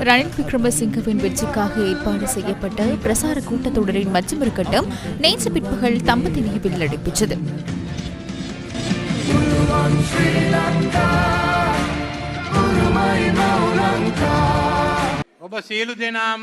ரணில் விக்ரமசிங்கவின் வெற்றிக்காக ஏற்பாடு செய்யப்பட்ட பிரசார கூட்டத்தொடரின் மற்றொரு கட்டம் நேற்று பிற்பகல் தம்பதினியில் நடைபெற்றது ඔබ සියලු දෙනාම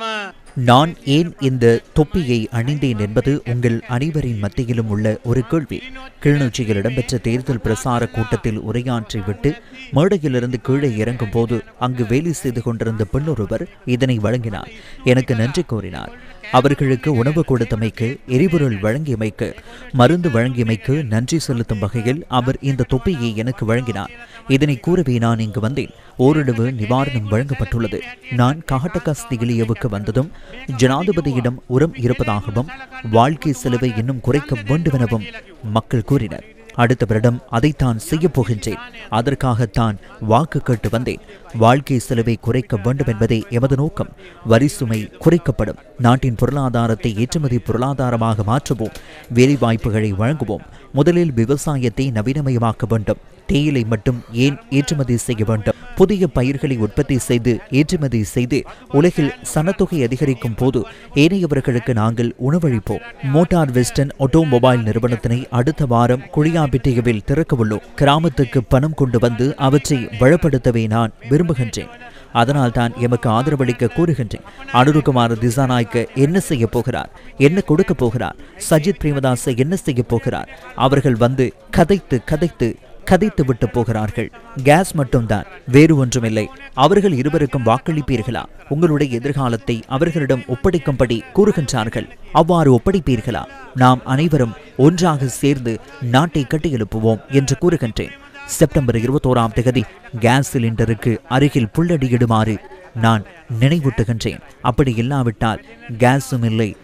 நான் ஏன் இந்த தொப்பியை அணிந்தேன் என்பது உங்கள் அனைவரின் மத்தியிலும் உள்ள ஒரு கேள்வி. கிளிநொச்சியில் இடம்பெற்ற தேர்தல் பிரசார கூட்டத்தில் உரையாற்றிவிட்டு மேடையிலிருந்து கீழே இறங்கும் போது அங்கு வேலை செய்து கொண்டிருந்த பெண்ணொருவர் இதனை வழங்கினார். எனக்கு நன்றி கூறினார். அவர்களுக்கு உணவு கொடுத்தமைக்கு எரிபொருள் வழங்கியமைக்கு மருந்து வழங்கியமைக்கு நன்றி செலுத்தும் வகையில் அவர் இந்த தொப்பியை எனக்கு வழங்கினார். இதனை கூறவே நான் இங்கு வந்தேன். ஓரளவு நிவாரணம் வழங்கப்பட்டுள்ளது. நான் காட்டகாஸ் திகிலியவுக்கு வந்ததும் ஜனாதிபதியிடம் உரம் இருப்பதாகவும் வாழ்க்கை செலவை இன்னும் குறைக்க வேண்டுமெனவும் மக்கள் கூறினர். அடுத்த வருடம் அதைத்தான் செய்யப்போகின்றேன் அதற்காகத்தான் வாக்கு கேட்டு வந்தேன். வாழ்க்கை செலவை குறைக்க வேண்டும் என்பதே எமது நோக்கம். வரி சுமை குறைக்கப்படும். நாட்டின் பொருளாதாரத்தை ஏற்றுமதி பொருளாதாரமாக மாற்றுவோம். வேலைவாய்ப்புகளை வழங்குவோம். முதலில் விவசாயத்தை நவீனமயமாக்க வேண்டும். தேயிலை மட்டும் ஏன் ஏற்றுமதி செய்ய வேண்டும்? புதிய பயிர்களை உற்பத்தி செய்து ஏற்றுமதி செய்து உலகில் சனத்தொகை அதிகரிக்கும் போது ஏனையவர்களுக்கு நாங்கள் உணவளிப்போம். மோட்டார் வெஸ்டர்ன் ஆட்டோமொபைல் நிறுவனத்தினை அடுத்த வாரம் குழியாபிட்டியவில் திறக்கவுள்ளோம் கிராமத்துக்கு பணம் கொண்டு வந்து அவற்றை வளப்படுத்தவே நான் விரும்புகின்றேன். அதனால் தான் எமக்கு ஆதரவளிக்க கூறுகின்றேன். அனுருகுமார் திசாநாய்க்கு என்ன செய்ய போகிறார்? என்ன கொடுக்க போகிறார்? சஜித் பிரேமதாச என்ன செய்ய போகிறார்? அவர்கள் வந்து கதைத்து கதைத்து கதைத்துவிட்டு போகிறார்கள். கேஸ் மட்டும்தான் வேறு ஒன்றுமில்லை. அவர்கள் இருவருக்கும் வாக்களிப்பீர்களா? உங்களுடைய எதிர்காலத்தை அவர்களிடம் ஒப்படைக்கும்படி கூறுகின்றார்கள். அவ்வாறு ஒப்படைப்பீர்களா? நாம் அனைவரும் ஒன்றாக சேர்ந்து நாட்டை கட்டியெழுப்புவோம் என்று கூறுகின்றேன். செப்டம்பர் இருபத்தோராம் தேதி கேஸ் சிலிண்டருக்கு அருகில் புள்ளடியிடுமாறு நான் நினைவூட்டுகின்றேன். அப்படி இல்லாவிட்டால் கேஸும் இல்லை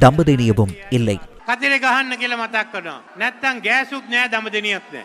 தம்பதினியவும் இல்லை. கத்திரை கஹன் மத்தாக்கணும். நத்தம் கேஸுக்கு நே தம்பதினியத்தை